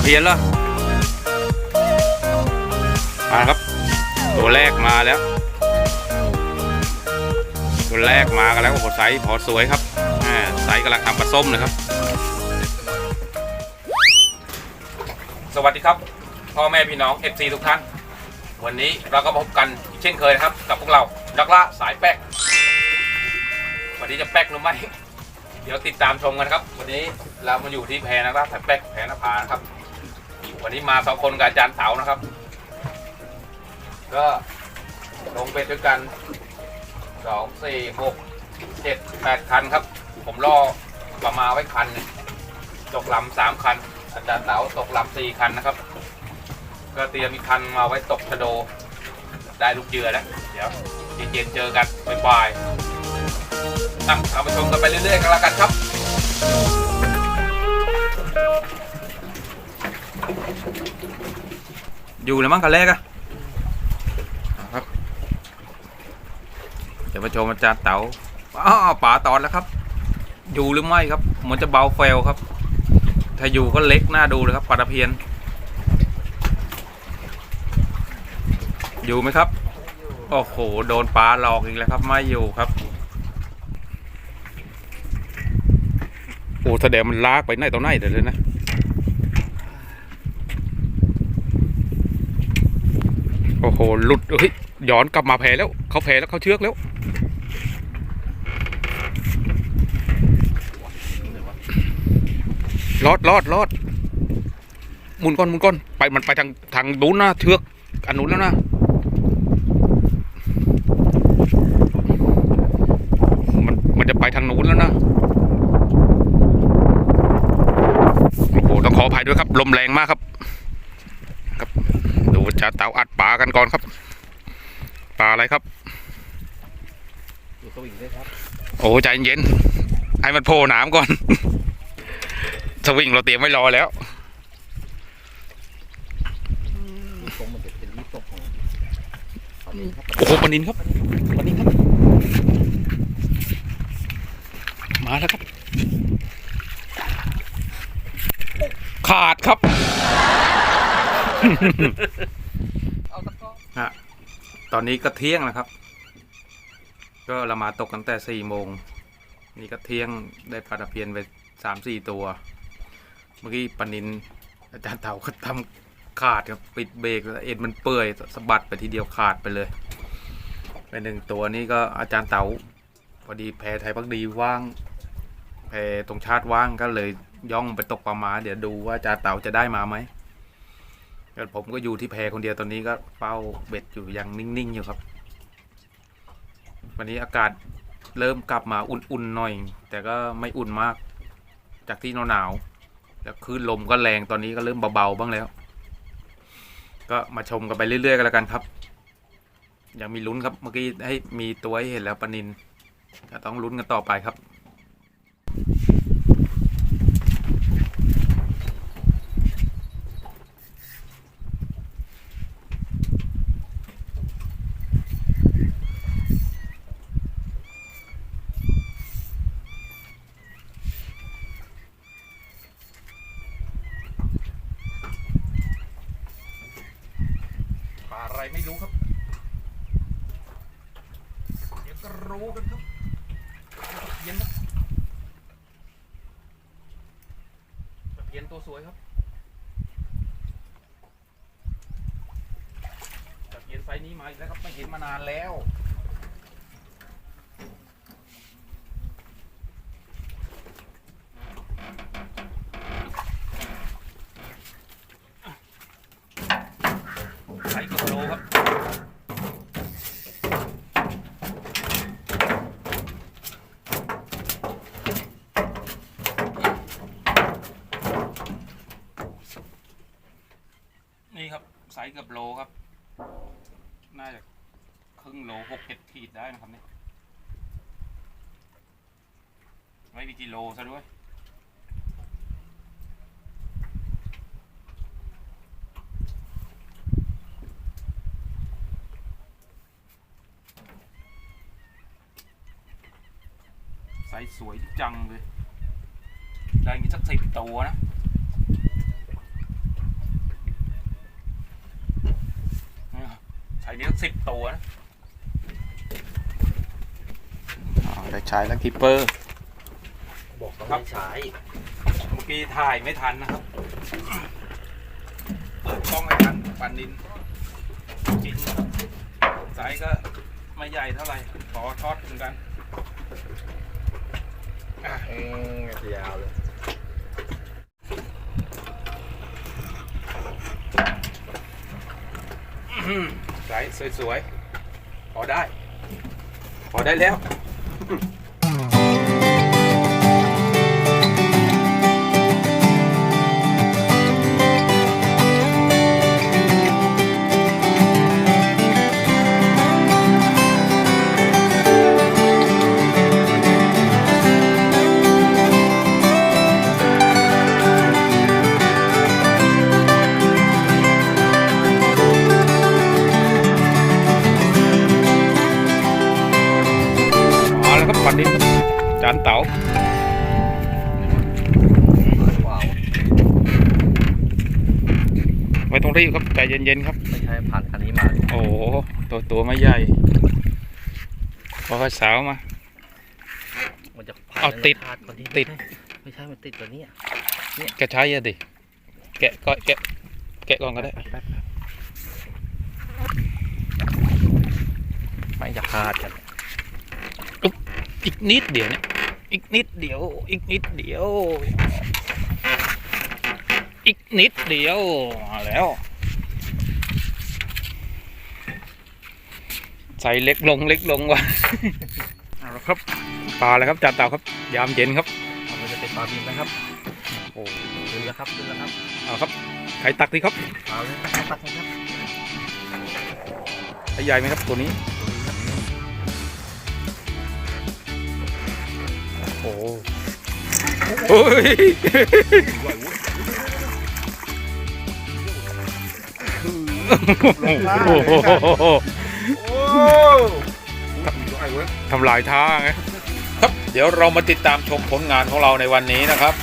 ตะเพียนเหรอมาครับ ตัวแรกมาแล้ว ตัวแรกมากันแล้วโอ้โหไซส์พอสวยครับอ่าไซส์กำลังทำปลาส้มเลยครับ สวัสดีครับ พ่อแม่พี่น้อง FC ทุกท่าน วันนี้เราก็พบกันเช่นเคยนะครับ กับพวกเรานักล่าสายแป๊กวันนี้จะแป๊กหรือไม่เดี๋ยวติดตามชมกันครับ วันนี้เรามาอยู่ที่แพนักล่าสายแป๊กแพนภานะครับ วันนี้มาสองคนกับอาจารย์เต๋านะครับ ก็ลงไปด้วยกันสองสี่หกเจ็ดแปดคันครับ ผมล่อประมาไว้คันนึงตกลำสามคัน อาจารย์เต๋าตกลำสี่คันนะครับ ก็เตรียมอีกคันมาไว้ตกชะโด ได้ลูกเจือแล้ว เดี๋ยวเย็นๆเจอกันบ่ายๆอะเอาไปชมกันไปเรื่อยๆกันแล้วกันครับ อยู่แล้วมั้งคันแรกอะครับ เดี๋ยวมาชมอาจารย์เต๋าอ้าวป๋าตอนแล้วครับ อยู่หรือไม่ครับ เหมือนจะเบาเฟลครับ ถ้าอยู่ก็เล็กน่าดูเลยครับปลาตะเพียน อยู่ไหมครับ โอ้โห โดนปลาหลอกอีกแล้วครับ ไม่อยู่ครับโอ้แสดงมันลากไปไหนต่อไหนเดี๋ยวเลยนะ อ้โหหลุดเฮ้ยย้อนกลับมาแพ้แล้วเขาแพ้แล้วเขาเชือกแล้วรอดรอดรอดหมุนก่อนหมุนก่อนไปมันไปทางทางนู้นนะเชือกอันนู้นแล้วนะมันมันจะไปทางนู้นแล้วนะโอ้โหต้องขออภัยด้วยครับ ลมแรงมากครับ จะเตาอัดปลากันก่อนครับปลาอะไรครับดูสวิงด้วยครับโอ้ใจเย็นๆให้มันโผล่หนามก่อน สวิงเราเตรียมไว้รอแล้วมีตรงมันจะเป็นรีบตกของเอาเลยครับโอ้โหปลานินครับปลานินครับ มาแล้วครับ ขาดครับ เอาตะกร้อ ฮะ ตอนนี้ก็เที่ยงแล้วครับ ก็เรามาตกตั้งแต่สี่โมง นี่ก็เที่ยงได้ปลาตะเพียนไปสามสี่ตัว เมื่อกี้ปนินอาจารย์เต่าก็ทำขาดครับปิดเบรกแล้วเอ็นมันเปื่อยสะบัดไปทีเดียวขาดไปเลยไปหนึ่งตัวนี้ก็อาจารย์เต่าพอดีแพไทยพักดีว่าง แพตรงชาติว่างก็เลยย่องไปตกปลามา เดี๋ยวดูว่าอาจารย์เต่าจะได้มาไหม ก็ผมก็อยู่ที่แพคนเดียวตอนนี้ก็เป้าเบ็ดอยู่ยังนิ่งๆอยู่ครับ วันนี้อากาศเริ่มกลับมาอุ่นๆหน่อย แต่ก็ไม่อุ่นมาก จากที่หนาวๆแล้วคลื่นลมก็แรงตอนนี้ก็เริ่มเบาๆบ้างแล้ว ก็มาชมกันไปเรื่อยๆกันแล้วกันครับ ยังมีลุ้นครับเมื่อกี้ให้มีตัวให้เห็นแล้วปนินก็ต้องลุ้นกันต่อไปครับ อะไรไม่รู้ครับเดี๋ยวก็รู้กันครับเย็นนะตะเพียนตัวสวยครับเพียนไซส์นี้มาอีกแล้วครับไม่เห็นมานานแล้ว ไซส์กิโลครับ นี่ครับ ไซ ส์เกับโลครับ น่าจะครึ่งโลหกเจ็ดขีดได้นะครับเนี่ยไม่มีกิโลซะด้วยไซส์สวยจังเลย ได้อย่างนี้สักสิบตัวนะ ไอ้นี้สิบตัวนะอ๋อได้ใช้แล้วกิปเปอร์ บอกเขาครับไม่ใช้เมื่อกี้ถ่ายไม่ทันนะครับ เปิดกล้องไม่ทันปันนินกินครับไซส์ก็ไม่ใหญ่เท่าไหร่ ขอทอดเหมือนกันอะอืมยาวเลยอื้อ ไซส์สวยๆพอได้ พอได้แล้ว จานเต๋าว้าวไม่ต้องรีบครับใจเย็นๆครับ ไม่ใช่ผ่านคันนี้มา โอ้โหตัวตัวไม่ใหญ่ค่อยๆสาวมามันจะผ่านเอาติดคาคนที่ติด ไม่ใช่มันติดตัวเนี้ยแกะใช้อะดิ แกะก็แกะแกะก่อนก็ได้ไม่จะขาดกันอีกนิดเดียวเนี่ย อีกนิดเดียว อีกนิดเดียว อีกนิดเดียวมาแล้วใส่เล็กลงเล็กลงว่ะเอาละครับปลาแล้วครับจานเต่าครับ ยามเย็นครับมันจะเป็นปลาบินนะครับโอ้ขึ้นแล้วครับขึ้นแล้วครับเอาครับใครตักดีครับเอาเลยนะครับตักเลยครับใครใหญ่ไหมครับตัวนี้ โอ้ยโอ้โหทำลายท่าไงครับ เดี๋ยวเรามาติดตามชมผลงานของเราในวันนี้นะครับ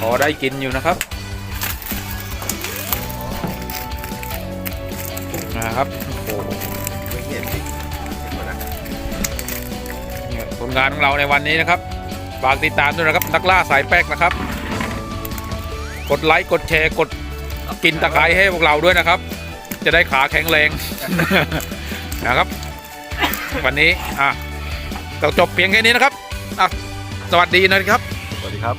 พอได้กินอยู่นะครับนะครับโอ้ผลงานของเราในวันนี้นะครับ ฝากติดตามด้วยนะครับนักล่าสายแป๊กนะครับ กดไลค์กดแชร์กดกินตะไคร้ให้พวกเราด้วยนะครับ จะได้ขาแข็งแรงนะครับ วันนี้อะเราจบเพียงแค่นี้นะครับอะสวัสดีนะครับ สวัสดีครับ